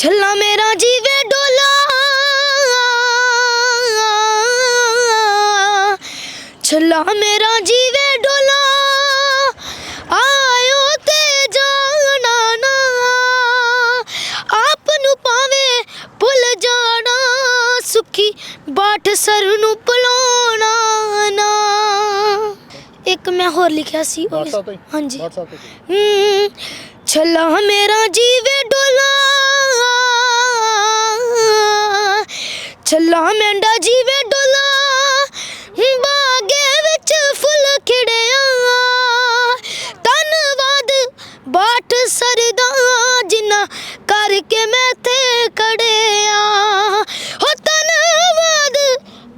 ਛੱਲਾ ਮੇਰਾ ਜੀਵੇ ਡੋਲਾ। ਛੱਲਾ ਮੇਰਾ ਜੀਵੇ ਡੋਲਾ। ਆਇਓ ਤੇ ਜਾਣਾ ਨਾ। ਆਪ ਨੂੰ ਪਾਵੇ ਭੁੱਲ ਜਾਣਾ। ਸੁਖੀ ਬਾਟ ਸਰ ਨੂੰ ਭੁਲਾਉਣਾ ਨਾ। ਇੱਕ ਮੈਂ ਹੋਰ ਲਿਖਿਆ ਸੀ ਉਹ? ਹਾਂਜੀ। ਛੱਲਾ ਮੇਰਾ ਜੀਵੇ ਡੋਲਾ। ਛੱਲਾ ਮੈਂਡਾ ਜੀਵੇ ਡੋਲਾ, ਬਾਗੇ ਵਿੱਚ ਫੁੱਲ ਖਿੜਿਆ। ਧੰਨਵਾਦ ਬਾਟ ਸਰਦਾ ਜਿੰਨਾ ਕਰਕੇ ਮੈਂ ਤੇ ਕੜਿਆ ਹੋ ਧੰਨਵਾਦ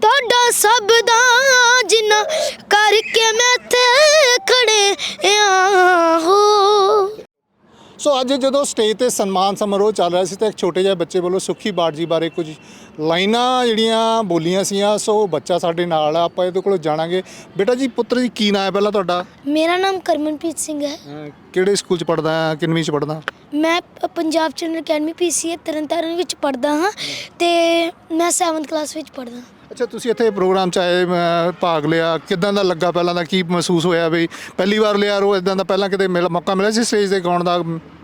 ਤੁਹਾਡਾ ਸਭ ਦਾ ਸੋ ਅੱਜ ਜਦੋਂ ਸਟੇਜ ਤੇ ਸਨਮਾਨ ਸਮਾਰੋਹ ਚੱਲ ਰਿਹਾ ਸੀ ਤਾਂ ਇੱਕ ਛੋਟੇ ਜਿਹੇ ਬੱਚੇ ਵੱਲੋਂ ਸੁਖੀ ਬਾਟ ਜੀ ਬਾਰੇ ਕੁਝ ਲਾਈਨਾਂ ਜਿਹੜੀਆਂ ਬੋਲੀਆਂ ਸੀਆਂ ਸੋ ਬੱਚਾ ਸਾਡੇ ਨਾਲ ਆ ਆਪਾਂ ਇਹਦੇ ਕੋਲੋਂ ਜਾਣਾਂਗੇ। ਬੇਟਾ ਜੀ ਪੁੱਤਰ ਜੀ ਕੀ ਨਾਂ ਹੈ ਪਹਿਲਾਂ ਤੁਹਾਡਾ? ਮੇਰਾ ਨਾਮ ਕਰਮਨਪ੍ਰੀਤ ਸਿੰਘ ਹੈ। ਅਹ ਕਿਹੜੇ ਸਕੂਲ ਚ ਪੜਦਾ ਹੈ ਕਿੰਨਵੀਂ ਚ ਪੜਦਾ ਮੈਂ ਪ- ਪੰਜਾਬ ਚੰਦਰ ਅਕੈਡਮੀ ਪੀਸੀਏ ਤਰਨਤਾਰਨ ਵਿੱਚ ਪੜ੍ਹਦਾ ਹਾਂ ਤੇ ਮੈਂ 7th ਕਲਾਸ ਵਿੱਚ ਪੜ੍ਹਦਾ ਹਾਂ। ਅੱਛਾ ਤੁਸੀਂ ਇੱਥੇ ਪ੍ਰੋਗਰਾਮ ਚ ਆਏ ਭਾਗ ਲਿਆ। ਕਿਦਾਂ ਦਾ ਲੱਗਾ ਪਹਿਲਾਂ ਦਾ? ਕੀ ਮਹਿਸੂਸ ਹੋਇਆ ਵੀ ਪਹਿਲੀ ਵਾਰ ਲਿਆ ਰੋ? ਇਦਾਂ ਦਾ ਪਹਿਲਾਂ ਕਿਤੇ ਮਿਲ ਮੌਕਾ ਮਿਲਿਆ ਸੀ ਸਟੇਜ ਤੇ ਗਾਉਣ ਦਾ?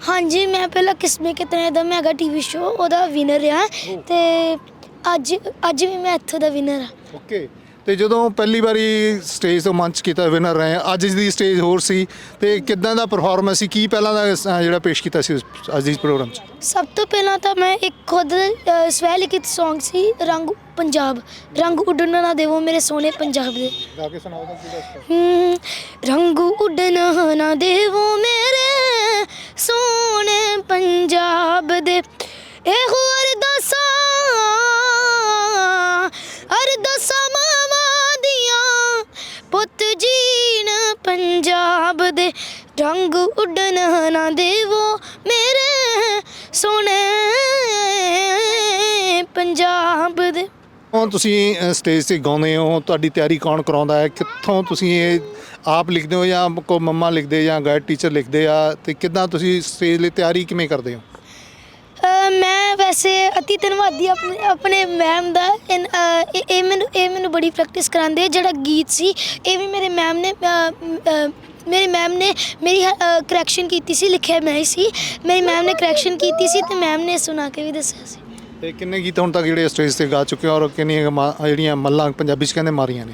ਹਾਂਜੀ ਮੈਂ ਪਹਿਲਾਂ ਕਿਸਮੇ ਕਿਤਨੇ ਦਾ ਮੈਗਾ ਟੀਵੀ ਸ਼ੋ ਉਹਦਾ ਵਿਨਰ ਰਿਹਾ। ਤੇ ਅੱਜ ਅੱਜ ਵੀ ਮੈਂ ਇੱਥੋਂ ਦਾ ਵਿਨਰ ਹਾਂ। ਓਕੇ ਤੇ ਜਦੋਂ ਪਹਿਲੀ ਵਾਰੀ ਸਟੇਜ ਤੋਂ ਮੰਚ ਕੀਤਾ ਵਿਨਰ ਰਹੇ ਅੱਜ ਦੀ ਸਟੇਜ ਹੋਰ ਸੀ ਤੇ ਕਿਦਾਂ ਦਾ ਪਰਫਾਰਮੈਂਸ ਸੀ? ਕੀ ਪਹਿਲਾਂ ਦਾ ਅਹ, ਜਿਹੜਾ ਪੇਸ਼ ਕੀਤਾ ਸੀ ਉਸ- ਅੱਜ ਦੀ ਪ੍ਰੋਗਰਾਮ 'ਚ? ਸਭ ਤੋਂ ਪਹਿਲਾਂ ਤਾਂ ਮੈਂ ਇੱਕ ਖੁਦ ਸਵੈ ਲਿਖਿਤ Song ਸੀ ਰੰਗ ਪੰਜਾਬ। ਰੰਗ ਉੱਡਣ ਨਾ ਦੇਵੋ ਮੇਰੇ ਸੋਹਣੇ ਪੰਜਾਬ ਦੇ। ਗਾ ਕੇ ਸੁਣਾਓ ਤਾਂ ਕਿਹੜਾ ਹਮ, ਰੰਗ ਉੱਡਣ ਨਾ ਦੇਵੋ ਮੇਰੇ ਸੋਹਣੇ ਪੰਜਾਬ ਦੇ। ਇਹੋ ਰੰਗ ਉੱਡਣ ਨਾ ਦੇਵੋ ਮੇਰੇ ਸੋਹਣੇ ਪੰਜਾਬ ਦੇ। ਹੁਣ ਤੁਸੀਂ ਸਟੇਜ ਤੇ ਗਾਉਂਦੇ ਹੋ? ਤੁਹਾਡੀ ਤਿਆਰੀ ਕੌਣ ਕਰਾਉਂਦਾ ਹੈ? ਕਿੱਥੋਂ ਤੁਸੀਂ ਇਹ ਆਪ ਲਿਖਦੇ ਹੋ ਜਾਂ ਕੋ ਮੰਮਾ ਲਿਖਦੇ ਜਾਂ ਗਾਇਡ ਟੀਚਰ ਲਿਖਦੇ ਆ? ਤੇ ਕਿੱਦਾਂ ਤੁਸੀਂ ਸਟੇਜ ਲਈ ਤਿਆਰੀ ਕਿਵੇਂ ਕਰਦੇ ਹੋ? ਮੈਂ ਵੈਸੇ ਅਤੀ ਧੰਨਵਾਦੀ ਆਪਣੇ ਆਪਣੇ ਮੈਮ ਦਾ। ਇਹ ਮੈਨੂੰ ਇਹ ਮੈਨੂੰ ਬੜੀ ਪ੍ਰੈਕਟਿਸ ਕਰਾਉਂਦੇ। ਜਿਹੜਾ ਗੀਤ ਸੀ ਇਹ ਵੀ ਮੇਰੇ ਮੈਮ ਨੇ ਮੇਰੇ ਮੈਮ ਨੇ ਮੇਰੀ ਕਰੈਕਸ਼ਨ ਕੀਤੀ ਸੀ ਲਿਖਿਆ ਮੈਂ ਹੀ ਸੀ। ਮੇਰੀ ਮੈਮ ਨੇ ਕਰੈਕਸ਼ਨ ਕੀਤੀ ਸੀ ਤੇ ਮੈਮ ਨੇ ਸੁਣਾ ਕੇ ਵੀ ਦੱਸਿਆ ਸੀ। ਤੇ ਕਿੰਨੇ ਗੀਤ ਹੁਣ ਤੱਕ ਜਿਹੜੇ ਸਟੇਜ ਤੇ ਗਾ ਚੁੱਕੇ ਹੋ ਔਰ ਕਿੰਨੀਆਂ ਮਾ- ਜਿਹੜੀਆਂ ਮੱਲਾਂ ਪੰਜਾਬੀ 'ਚ ਕਹਿੰਦੇ ਮਾਰੀਆਂ ਨੇ?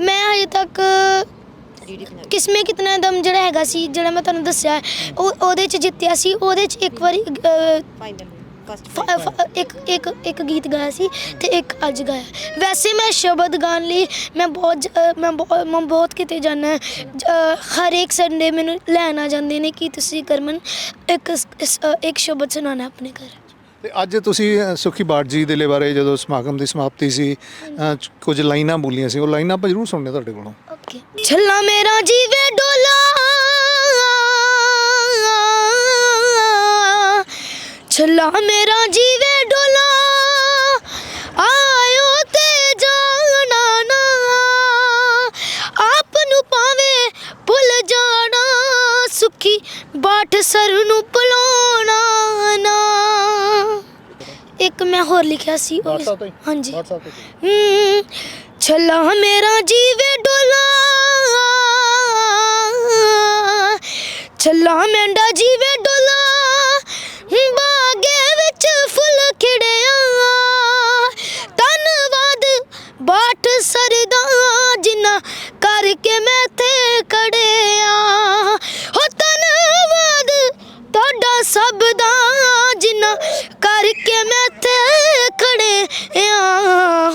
ਮੈਂ ਹਜੇ ਤੱਕ ਕਿਸਮੇ ਕਿਤਨਾ ਦਮ ਜਿਹੜਾ ਹੈਗਾ ਸੀ ਜਿਹੜਾ ਮੈਂ ਤੁਹਾਨੂੰ ਦੱਸਿਆ ਹੈ, ਉਹ ਉਹਦੇ ਚ ਜਿੱਤਿਆ ਸੀ ਉਹਦੇ ਚ ਇੱਕ ਵਾਰੀ ਫਾਈਨਲ ਫ- ਫ- ਇੱਕ ਇੱਕ ਇੱਕ ਗੀਤ ਗਾਇਆ ਸੀ ਤੇ ਇੱਕ ਅੱਜ ਗਾਇਆ। ਵੈਸੇ ਮੈਂ ਸ਼ਬਦ ਗਾਣ ਲਈ ਮੈਂ ਬਹੁਤ ਜ- ਅ, ਮੈਂ ਬਹੁਤ ਮੈਂ ਬਹੁਤ ਕਿਤੇ ਜਾਣਾ ਹਰ ਇੱਕ ਸੰਡੇ ਮੈਨੂੰ ਲੈਣ ਆ ਜਾਂਦੇ ਨੇ ਕਿ ਤੁਸੀਂ ਕਰਮਨ ਇੱਕ ਸ- ਇਸ- ਅ, ਇੱਕ ਸ਼ਬਦ ਸੁਣਾਉਣਾ ਆਪਣੇ ਘਰ। ਤੇ ਅੱਜ ਤੁਸੀਂ ਅ, ਸੁਖੀ ਬਾਟ ਜੀ ਦੇ ਬਾਰੇ ਜਦੋਂ ਸਮਾਗਮ ਦੀ ਸਮਾਪਤੀ ਸੀ ਅ, ਚ- ਕੁਝ ਲਾਈਨਾਂ ਬੋਲੀਆਂ ਸੀ ਉਹ ਲਾਈਨਾਂ ਆਪਾਂ ਜ਼ਰੂਰ ਸੁਣਨੇ ਤੁਹਾਡੇ ਕੋਲੋਂ। ਓਕੇ। ਛੱਲਾ ਮੇਰਾ ਜੀਵੇ ਛੱਲਾ ਮੇਰਾ ਜੀਵੇ ਡੋਲਾ। ਆਇਓ ਤੇ ਜਾਣਾ ਨਾ। ਆਪ ਨੂੰ ਪਾਵੇ ਭੁੱਲ ਜਾਣਾ। ਸੁਖੀ ਬਾਟ ਸਰ ਨੂੰ ਭੁਲਾਉਣਾ ਨਾ। ਇੱਕ ਮੈਂ ਹੋਰ ਲਿਖਿਆ ਸੀ ਉਹ ਵੀ- WhatsApp ਤੇ? ਹਾਂਜੀ। WhatsApp ਤੇ? ਹਮ, ਛੱਲਾ ਮੇਰਾ ਜੀਵੇ ਡੋਲਾ। ਛੱਲਾ ਮੈਂਡਾ ਜੀਵੇ ਡੋਲਾ। ਤੁਹਾਡਾ ਜਿੰਨਾ ਕਰਕੇ ਮੈਂ ਤੇ ਖੜਿਆ